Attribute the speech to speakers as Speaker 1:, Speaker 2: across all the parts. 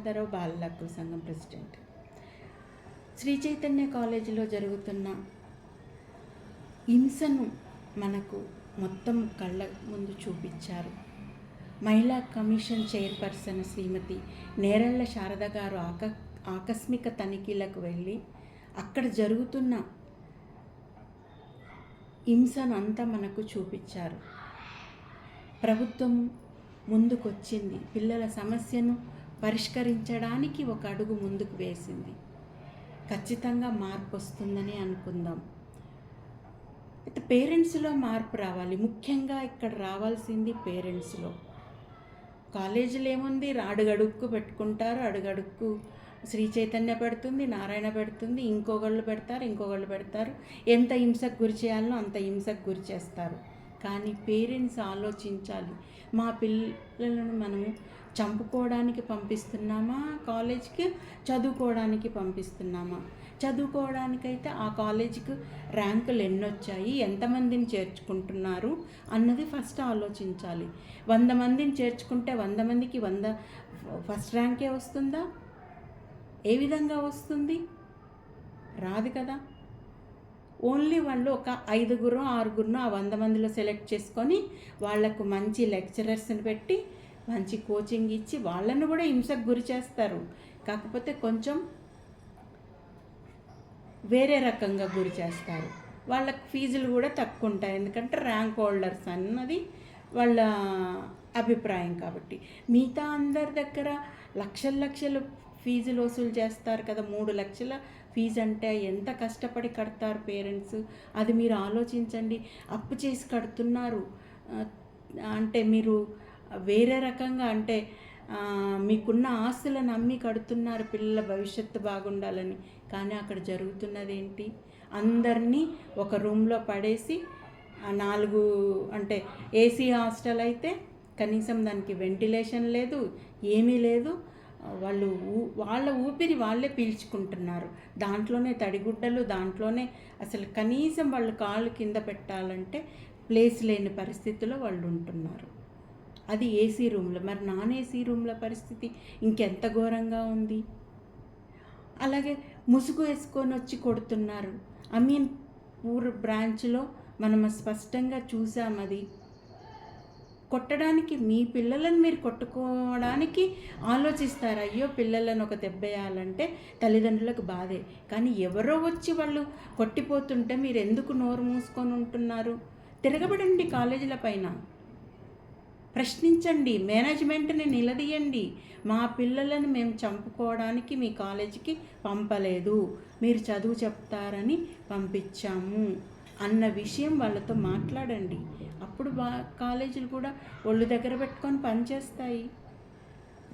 Speaker 1: విశ్వనాథరావు బాలల హక్కుల సంఘం ప్రెసిడెంట్. శ్రీ చైతన్య కాలేజీలో జరుగుతున్న హింసను మనకు మొత్తం కళ్ళ ముందు చూపించారు. మహిళా కమిషన్ చైర్పర్సన్ శ్రీమతి నేరళ్ళ శారద గారు ఆక ఆకస్మిక తనిఖీలకు వెళ్ళి అక్కడ జరుగుతున్న హింసను అంతా మనకు చూపించారు. ప్రభుత్వం ముందుకొచ్చింది. పిల్లల సమస్యను పరిష్కరించడానికి ఒక అడుగు ముందుకు వేసింది. ఖచ్చితంగా మార్పు వస్తుందని అనుకుందాం. అయితే పేరెంట్స్లో మార్పు రావాలి. ముఖ్యంగా ఇక్కడ రావాల్సింది పేరెంట్స్లో. కాలేజీలో ఏముంది అడుగడుక్కు పెట్టుకుంటారు. అడుగడుక్కు శ్రీ చైతన్య పెడుతుంది నారాయణ పెడుతుంది ఇంకొకళ్ళు పెడతారు ఇంకొకళ్ళు పెడతారు. ఎంత హింసకు గురి చేయాలనో అంత హింసకు గురి చేస్తారు. కానీ పేరెంట్స్ ఆలోచించాలి. మా పిల్లలను మనము చంపుకోవడానికి పంపిస్తున్నామా? కాలేజ్కి చదువుకోవడానికి పంపిస్తున్నామా? చదువుకోవడానికైతే ఆ కాలేజీకి ర్యాంకులు ఎన్నొచ్చాయి? ఎంతమందిని చేర్చుకుంటున్నారు? అన్నది ఫస్ట్ ఆలోచించాలి. వంద మందిని చేర్చుకుంటే వంద మందికి వంద ఫస్ట్ ర్యాంకే వస్తుందా? ఏ విధంగా వస్తుంది? రాదు కదా. ఓన్లీ వాళ్ళు ఒక ఐదుగురు ఆరుగురు ఆ వంద మందిలో సెలెక్ట్ చేసుకొని వాళ్ళకు మంచి లెక్చరర్స్ని పెట్టి మంచి కోచింగ్ ఇచ్చి వాళ్ళను కూడా హింసకు గురి చేస్తారు. కాకపోతే కొంచెం వేరే రకంగా గురి చేస్తారు. వాళ్ళకి ఫీజులు కూడా తక్కువ ఉంటాయి. ఎందుకంటే ర్యాంక్ హోల్డర్స్ అన్నది వాళ్ళ అభిప్రాయం కాబట్టి. మిగతా అందరి దగ్గర లక్షల లక్షలు ఫీజులు వసూలు చేస్తారు కదా మూడు లక్షల ఫీజు అంటే ఎంత కష్టపడి కడతారు పేరెంట్స్? అది మీరు ఆలోచించండి. అప్పు చేసి కడుతున్నారు. అంటే మీరు వేరే రకంగా అంటే మీకున్న ఆస్తులను అమ్మి కడుతున్నారు పిల్లల భవిష్యత్తు బాగుండాలని. కానీ అక్కడ జరుగుతున్నది ఏంటి అందరినీ ఒక రూమ్లో పడేసి నాలుగు అంటే ఏసీ హాస్టల్ అయితే కనీసం దానికి వెంటిలేషన్ లేదు ఏమీ లేదు. వాళ్ళు ఊ వాళ్ళ ఊపిరి వాళ్ళే పీల్చుకుంటున్నారు. దాంట్లోనే తడిగుడ్డలు దాంట్లోనే అసలు కనీసం వాళ్ళు కాళ్ళు కింద పెట్టాలంటే ప్లేస్ లేని పరిస్థితిలో వాళ్ళు ఉంటున్నారు. అది ఏసీ రూమ్లో. మరి నాన్ ఏసీ రూమ్ల పరిస్థితి ఇంకెంత ఘోరంగా ఉంది? అలాగే ముసుగు వేసుకొని వచ్చి కొడుతున్నారు. ఐ మీన్ పూర్ బ్రాంచ్లో మనం స్పష్టంగా చూసాం అది కొట్టడానికి మీ పిల్లలను మీరు కొట్టుకోవడానికి ఆలోచిస్తారు? అయ్యో పిల్లలను ఒక దెబ్బేయాలంటే తల్లిదండ్రులకు బాధే. కానీ ఎవరో వచ్చి వాళ్ళు కొట్టిపోతుంటే మీరు ఎందుకు నోరు మూసుకొని ఉంటున్నారు? తిరగబడండి కాలేజీల పైన. ప్రశ్నించండి మేనేజ్మెంట్ని నిలదీయండి. మా పిల్లలను మేము చంపుకోవడానికి మీ కాలేజీకి పంపలేదు. మీరు చదువు చెప్తారని పంపించాము. అన్న విషయం వాళ్ళతో మాట్లాడండి. అప్పుడు బా కాలేజీలు కూడా ఒళ్ళు దగ్గర పెట్టుకొని పనిచేస్తాయి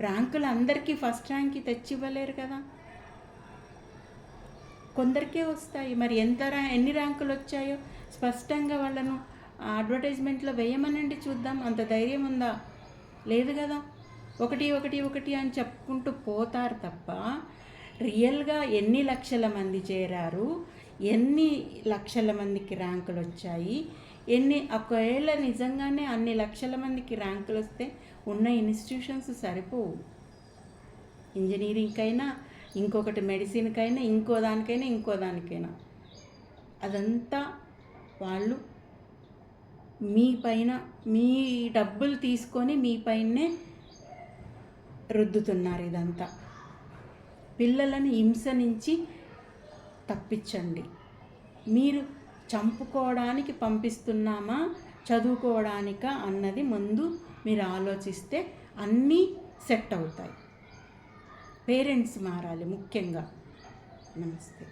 Speaker 1: ర్యాంకులు అందరికీ ఫస్ట్ ర్యాంక్ తెచ్చి ఇవ్వలేరు కదా. కొందరికే వస్తాయి. మరి ఎంత ర్యా ఎన్ని ర్యాంకులు వచ్చాయో స్పష్టంగా వాళ్ళను అడ్వర్టైజ్మెంట్లో వేయమనండి చూద్దాం. అంత ధైర్యం ఉందా? లేదు కదా. ఒకటి ఒకటి ఒకటి అని చెప్పుకుంటూ పోతారు తప్ప రియల్గా ఎన్ని లక్షల మంది చేరారు ఎన్ని లక్షల మందికి ర్యాంకులు వచ్చాయి? ఎన్ని ఒకవేళ నిజంగానే అన్ని లక్షల మందికి ర్యాంకులు వస్తే ఉన్న ఇన్స్టిట్యూషన్స్ సరిపోవు. ఇంజనీరింగ్కైనా ఇంకొకటి మెడిసిన్కైనా ఇంకో దానికైనా ఇంకో దానికైనా. అదంతా వాళ్ళు మీ పైన మీ డబ్బులు తీసుకొని మీ పైనే రుద్దుతున్నారు ఇదంతా. పిల్లలను హింస నుంచి తప్పించండి. మీరు చంపుకోవడానికి పంపిస్తున్నామా చదువుకోవడానికా అన్నది ముందు మీరు ఆలోచిస్తే అన్నీ సెట్ అవుతాయి. పేరెంట్స్ మారాలి ముఖ్యంగా. నమస్తే.